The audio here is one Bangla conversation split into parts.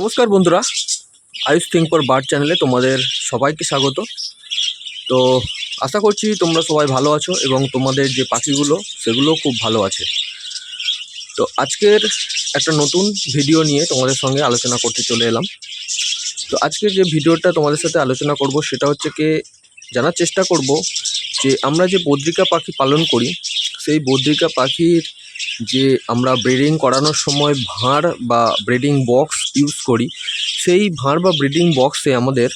নমস্কার বন্ধুরা, আয়ুষ থিঙ্ক ফর বার্ড চ্যানেলে তোমাদের সবাইকে স্বাগত। তো আশা করছি তোমরা সবাই ভালো আছো এবং তোমাদের যে পাখিগুলো সেগুলো খুব ভালো আছে। তো আজকের একটা নতুন ভিডিও নিয়ে তোমাদের সঙ্গে আলোচনা করতে চলে এলাম। তো আজকে যে ভিডিওটা তোমাদের সাথে আলোচনা করব, সেটা হচ্ছে কে, জানার চেষ্টা করব যে আমরা যে বদ্রিকা পাখি পালন করি, সেই বদ্রিকা পাখির যে আমরা ব্রিডিং করানোর সময় ভাঁড় বা ব্রিডিং বক্স ইউজ করি, সেই ভাঁড় বা ব্রিডিং বক্সে আমাদের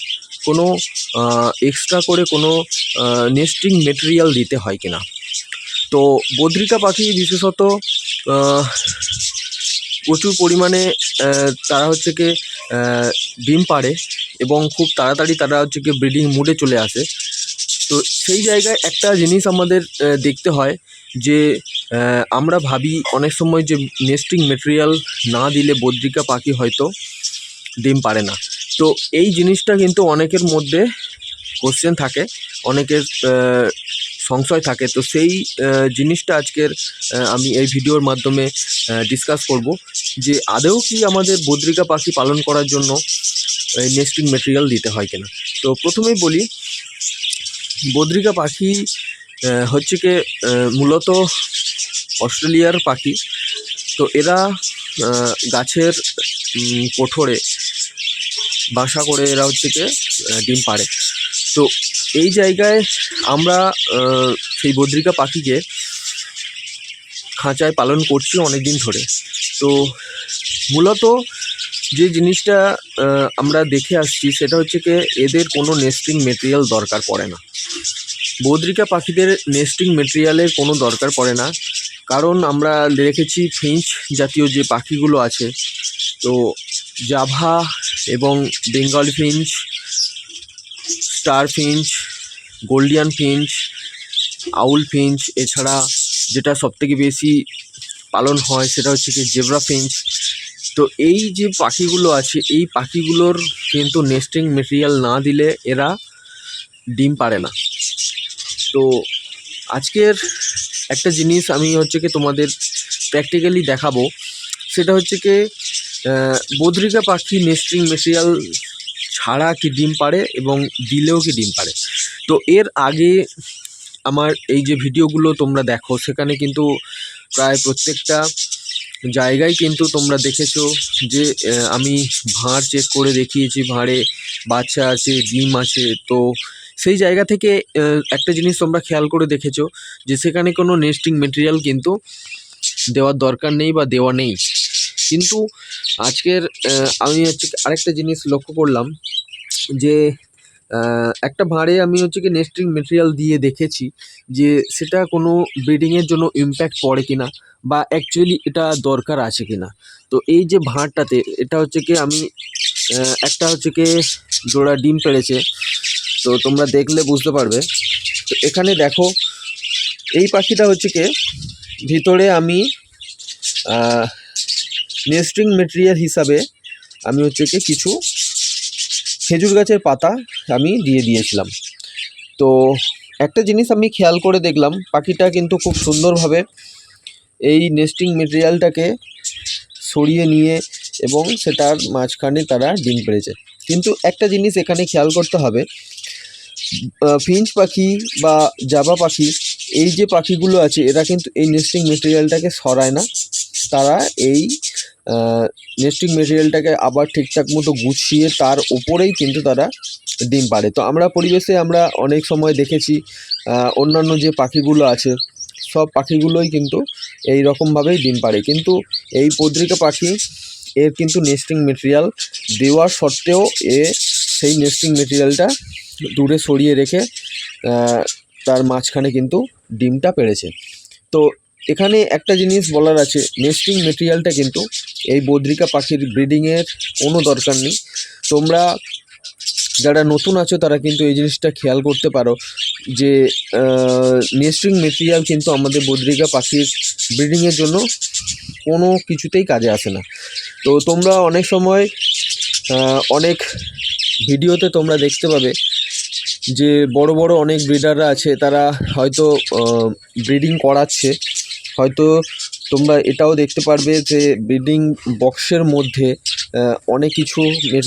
কোনো এক্সট্রা করে কোনো নেস্টিং মেটেরিয়াল দিতে হয় কিনা। তো বদ্রিকা পাখি বিশেষত প্রচুর পরিমাণে তারা হচ্ছে কি ডিম পাড়ে এবং খুব তাড়াতাড়ি তারা হচ্ছে কি ব্রিডিং মুডে চলে আসে। তো সেই জায়গায় একটা জিনিস আমাদের দেখতে হয় যে আমরা ভাবি অনেক সময় যে নেস্টিং মেটেরিয়াল না দিলে বদ্রিকা পাখি হয়তো ডিম পারে না। তো এই জিনিসটা কিন্তু অনেকের মধ্যে কোশ্চেন থাকে, অনেকের সংশয় থাকে। তো সেই জিনিসটা আজকের আমি এই ভিডিওর মাধ্যমে ডিসকাস করব যে আদৌ কি আমাদের বদ্রিকা পাখি পালন করার জন্য নেস্টিং মেটেরিয়াল দিতে হয় কিনা। তো প্রথমেই বলি বদ্রিকা পাখি হচ্ছে কি মূলত অস্ট্রেলিয়ার পাখি। তো এরা গাছের কোঠরে বাসা করে এরা হচ্ছে কি ডিম পাড়ে। তো এই জায়গায় আমরা সেই বদ্রিকা পাখিকে খাঁচায় পালন করছি অনেক দিন ধরে। তো মূলত যে জিনিসটা আমরা দেখে আসছি সেটা হচ্ছে কি এদের কোনো নেস্টিং মেটেরিয়াল দরকার পড়ে না। বদ্রিকা পাখিদের নেস্টিং মেটেরিয়ালের কোনো দরকার পড়ে না। কারণ আমরা দেখেছি ফিঞ্চ জাতীয় যে পাখিগুলো আছে। তো জাভা এবং Bengal finch star finch Gouldian finch owl finch এছাড়া যেটা সবথেকে বেশি পালন হয় সেটা হচ্ছে কি জেব্রা ফিঞ্চ তো এই যে পাখিগুলো আছে, এই পাখিগুলোর কিন্তু নেস্টিং মেটেরিয়াল না দিলে এরা ডিম পারে না। তো আজকের একটা জিনিস আমি হচ্ছে কি তোমাদের প্র্যাকটিক্যালি দেখাবো। সেটা হচ্ছে কি বদ্রিকা পাখি নেস্টিং মেটেরিয়াল ছাড়া কি ডিম পারে এবং দিলেও কি ডিম পারে? তো এর আগে আমার এই যে ভিডিওগুলো তোমরা দেখো, সেখানে কিন্তু প্রায় প্রত্যেকটা জায়গায় কিন্তু তোমরা দেখেছ যে আমি ভাঁড় চেক করে দেখিয়েছি, ভাঁড়ে বাচ্চা আছে, ডিম আছে, তো সেই জায়গা থেকে একটা জিনিস তোমরা খেয়াল করে দেখেছ যে, সেখানে কোনো নেস্টিং মেটেরিয়াল কিন্তু দেওয়ার দরকার নেই বা দেওয়া নেই। কিন্তু আজকের আমি হচ্ছে আরেকটা জিনিস লক্ষ্য করলাম যে একটা ভাঁড়ে আমি হচ্ছে কি নেস্টিং মেটেরিয়াল দিয়ে দেখেছি যে সেটা কোনো ব্রিডিংয়ের জন্য ইম্প্যাক্ট পড়ে কিনা বা অ্যাকচুয়ালি এটা দরকার আছে কিনা। তো এই যে ভাঁড়টাতে, এটা হচ্ছে কি আমি একটা হচ্ছে কি জোড়া ডিম পেড়েছে, তো তোমরা দেখলে বুঝতে পারবে। তো এখানে দেখো, এই পাখিটা হচ্ছে কি ভিতরে আমি নেস্টিং মেটেরিয়াল হিসাবে আমি হচ্ছে কি কিছু খেজুর গাছের পাতা আমি দিয়ে দিয়েছিলাম। তো একটা জিনিস আমি খেয়াল করে দেখলাম, পাখিটা কিন্তু খুব সুন্দরভাবে এই নেস্টিং মেটেরিয়ালটাকে সরিয়ে নিয়ে এবং সেটার মাঝখানে তারা ডিম পেড়েছে। কিন্তু একটা জিনিস এখানে খেয়াল করতে হবে ফিঞ্চ পাখি বা জাবা পাখি, এই যে পাখিগুলো আছে, এরা কিন্তু এই নেস্টিং মেটেরিয়ালটাকে সরায় না, তারা এই নেস্টিং মেটেরিয়ালটাকে আবার ঠিকঠাক মতো গুছিয়ে তার ওপরেই কিন্তু তারা ডিম পাড়ে। তো আমরা পরিবেশে আমরা অনেক সময় দেখেছি অন্যান্য যে পাখিগুলো আছে, সব পাখিগুলোই কিন্তু এই রকমভাবেই ডিম পাড়ে। কিন্তু এই পদ্রিকা পাখি, এর কিন্তু নেস্টিং মেটেরিয়াল দেওয়ার সত্ত্বেও এ সেই নেস্টিং মেটেরিয়ালটা দূরে সরিয়ে রেখে তার মাঝখানে কিন্তু ডিমটা পেড়েছে। তো এখানে একটা জিনিস বলার আছে নেস্টিং মেটেরিয়ালটা কিন্তু এই বদ্রিকা পাখির ব্রিডিংয়ের কোনো দরকার নেই। তোমরা যারা নতুন আছো, তারা কিন্তু এই জিনিসটা খেয়াল করতে পারো যে নেস্টিং মেটেরিয়াল কিন্তু আমাদের বদ্রিকা পাখির ব্রিডিংয়ের জন্য কোনো কিছুতেই কাজে আসে না। তো তোমরা অনেক সময় অনেক ভিডিওতে তোমরা দেখতে পাবে যে, বড় বড় অনেক ব্রিডাররা আছে, তারা হয়তো ব্রিডিং করাচ্ছে। হয়তো তোমরা এটাও দেখতে পারবে যে ব্রিডিং বক্সের মধ্যে অনেক কিছু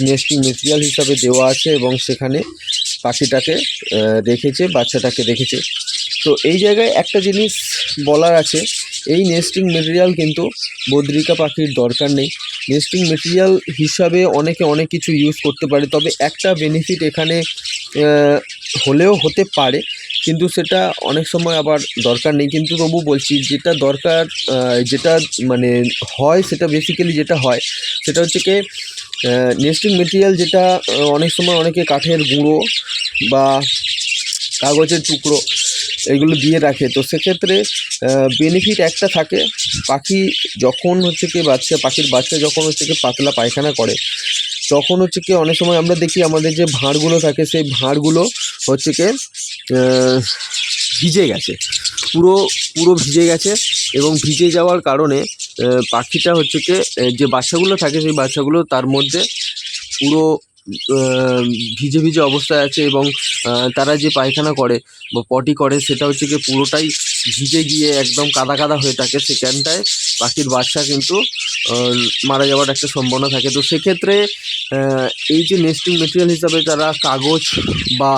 নেস্টিং মেটেরিয়াল হিসাবে দেওয়া আছে এবং সেখানে পাখিটাকে রেখেছে, বাচ্চাটাকে রেখেছে। তো এই জায়গায় একটা জিনিস বলার আছে, এই নেস্টিং মেটেরিয়াল কিন্তু বদ্রিকা পাখির দরকার নেই। নেস্টিং মেটেরিয়াল হিসাবে অনেকে অনেক কিছু ইউজ করতে পারে, তবে একটা বেনিফিট এখানে হলেও হতে পারে। কিন্তু সেটা অনেক সময় আবার দরকার নেই। কিন্তু তবু বলছি, যেটা দরকার যেটা মানে হয় সেটা বেসিক্যালি যেটা হয়, সেটা হচ্ছে কি নেস্টিং মেটেরিয়াল যেটা অনেক সময় অনেকে কাঠের গুঁড়ো বা কাগজের টুকরো এগুলো দিয়ে রাখে। তো সেক্ষেত্রে বেনিফিট একটা থাকে, পাখি যখন হচ্ছে কি বাচ্চা, পাখির বাচ্চা যখন হচ্ছে কি পাতলা পায়খানা করে, তখন হচ্ছে কি অনেক সময় আমরা দেখি আমাদের যে ভাঁড়গুলো থাকে, সেই ভাঁড়গুলো হচ্ছে কি ভিজে গেছে। পুরো পুরো ভিজে গেছে এবং ভিজে যাওয়ার কারণে পাখিটা হচ্ছে কি যে বাচ্চাগুলো থাকে সেই বাচ্চাগুলো তার মধ্যে পুরো ভিজে ভিজে অবস্থায় আছে এবং তারা যে পায়খানা করে বা পটি করে সেটা হচ্ছে কি পুরোটাই ভিজে গিয়ে একদম কাদা কাদা হয়ে থাকে সেখানটায়। পাখির বাচ্চা কিন্তু মারা যাওয়ার একটা সম্ভাবনা থাকে। তো সেক্ষেত্রে এই যে নেস্টিং মেটেরিয়াল হিসাবে তারা কাগজ বা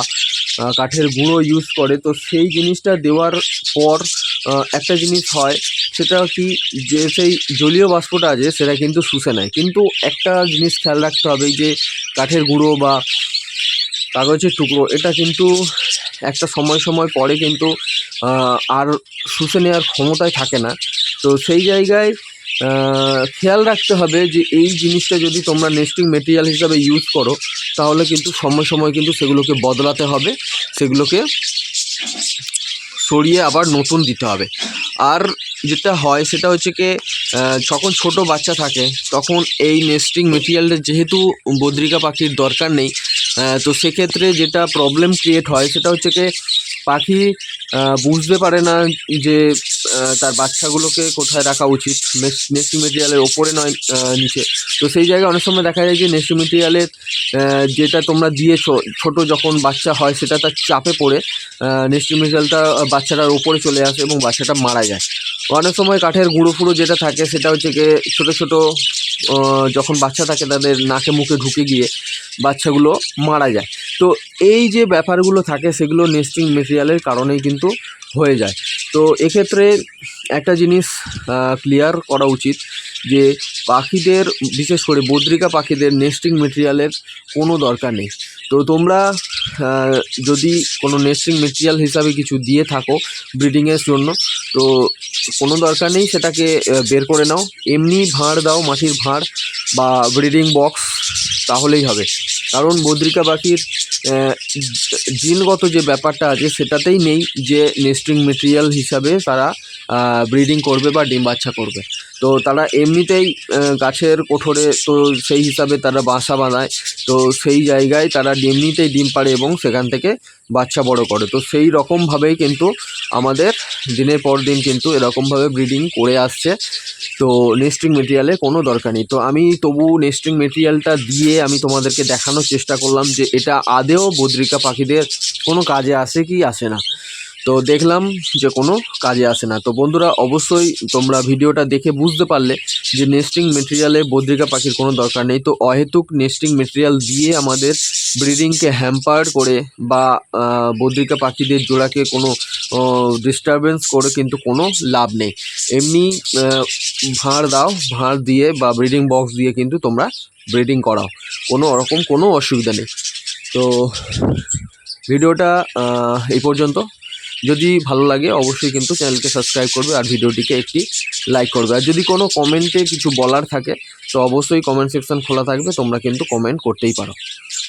কাঠের গুঁড়ো ইউজ করে। তো সেই জিনিসটা দেওয়ার পর একটা জিনিস হয়, সেটা কি যে সেই জলীয় বাষ্পটা আছে, সেটা কিন্তু শুষে নেয়। কিন্তু একটা জিনিস খেয়াল রাখতে হবে যে কাঠের গুঁড়ো বা কাগজের টুকরো, এটা কিন্তু একটা সময় সময় পরে কিন্তু আর শুষে নেওয়ার ক্ষমতায় থাকে না। তো সেই জায়গায় খেয়াল রাখতে হবে যে এই জিনিসটা যদি তোমরা নেস্টিং মেটেরিয়াল হিসাবে ইউজ করো, তাহলে কিন্তু সময় সময় কিন্তু সেগুলোকে বদলাতে হবে, সেগুলোকে সরিয়ে আবার নতুন দিতে হবে। আর যেটা হয় সেটা হচ্ছে কি যখন ছোট বাচ্চা থাকে, তখন এই নেস্টিং মেটেরিয়ালের যেহেতু বদ্রিকা পাখির দরকার নেই তো সেক্ষেত্রে যেটা প্রবলেম ক্রিয়েট হয় সেটা হচ্ছে কি, পাখি বুঝতে পারে না যে তার বাচ্চাগুলোকে কোথায় রাখা উচিত? নেস্টিং মেটেরিয়ালের ওপরে নয় নিচে। তো সেই জায়গায় অনেক সময় দেখা যায় যে নেস্টিং মেটেরিয়ালের যেটা তোমরা দিয়েছ, ছোট যখন বাচ্চা হয়, সেটা তার চাপে পড়ে নেস্টিং মেটেরিয়ালটা বাচ্চাটার ওপরে চলে আসে এবং বাচ্চাটা মারা যায়। অনেক সময় কাঠের গুঁড়ো ফুড়ো যেটা থাকে, সেটা হচ্ছে গিয়ে ছোটো ছোটো যখন বাচ্চা থাকে, তাদের নাকে মুখে ঢুকে গিয়ে বাচ্চাগুলো মারা যায়। তো এই যে ব্যাপারগুলো থাকে, সেগুলো নেস্টিং মেটেরিয়ালের কারণেই কিন্তু হয়ে যায়। তো এক্ষেত্রে একটা জিনিস ক্লিয়ার করা উচিত যে পাখিদের, বিশেষ করে বদ্রিকা পাখিদের নেস্টিং মেটেরিয়ালের কোনো দরকার নেই। তো তোমরা যদি কোনো নেস্টিং মেটেরিয়াল হিসাবে কিছু দিয়ে থাকো ব্রিডিংয়ের জন্য, তো কোনো দরকার নেই সেটাকে বের করে নাও। এমনি ভাঁড় দাও, মাটির ভাঁড় বা ব্রিডিং বক্স তাহলেই হবে। কারণ বদ্রিকা পাখির জিনগত যে ব্যাপারটা আছে সেটাতেই নেই যে নেস্টিং মেটেরিয়াল হিসাবে তারা ব্রিডিং করবে বা ডিম বাচ্চা করবে। তো তারা এমনিতেই গাছের কোঠরে তো সেই হিসাবে তারা বাসা বানায়। তো সেই জায়গায় তারা এমনিতেই ডিম পাড়ে এবং সেখান থেকে বাচ্চা বড় করে। তো সেই রকমভাবেই কিন্তু আমাদের দিনের পর দিন কিন্তু এরকমভাবে ব্রিডিং করে আসছে। তো নেস্টিং মেটেরিয়ালে কোনো দরকার নেই। তো আমি তবু নেস্টিং মেটেরিয়ালটা দিয়ে আমি তোমাদেরকে দেখানোর চেষ্টা করলাম যে এটা আদেও বদ্রিকা পাখিদের কোনো কাজে আসে কি আসে না। তো দেখলাম যে কোনো কাজে আসে না। তো বন্ধুরা, অবশ্যই তোমরা ভিডিওটা দেখে বুঝতে পারলে যে নেস্টিং মেটেরিয়ালে বদ্রিকা পাখির কোনো দরকার নেই। তো অহেতুক নেস্টিং মেটেরিয়াল দিয়ে আমাদের ব্রিডিংকে হ্যাম্পার করে বা বদ্রিকা পাখিদের জোড়াকে কোনো ডিস্টারবেন্স করে কিন্তু কোনো লাভ নেই। এমনি ভাঁড় দাও, ভাঁড় দিয়ে বা ব্রিডিং বক্স দিয়ে কিন্তু তোমরা ব্রিডিং করাও। কোনো রকম কোনো অসুবিধা নেই। তো ভিডিওটা এই পর্যন্ত। যদি ভালো লাগে, অবশ্যই কিন্তু চ্যানেলকে সাবস্ক্রাইব করবে আর ভিডিওটিকে একটি লাইক করবে। আর যদি কোনো কমেন্টে কিছু বলার থাকে, তো অবশ্যই কমেন্ট সেকশন খোলা থাকবে, তোমরা কিন্তু কমেন্ট করতেই পারো।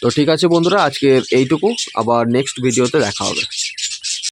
তো ঠিক আছে বন্ধুরা, আজকের এইটুকু। আবার নেক্সট ভিডিওতে দেখা হবে।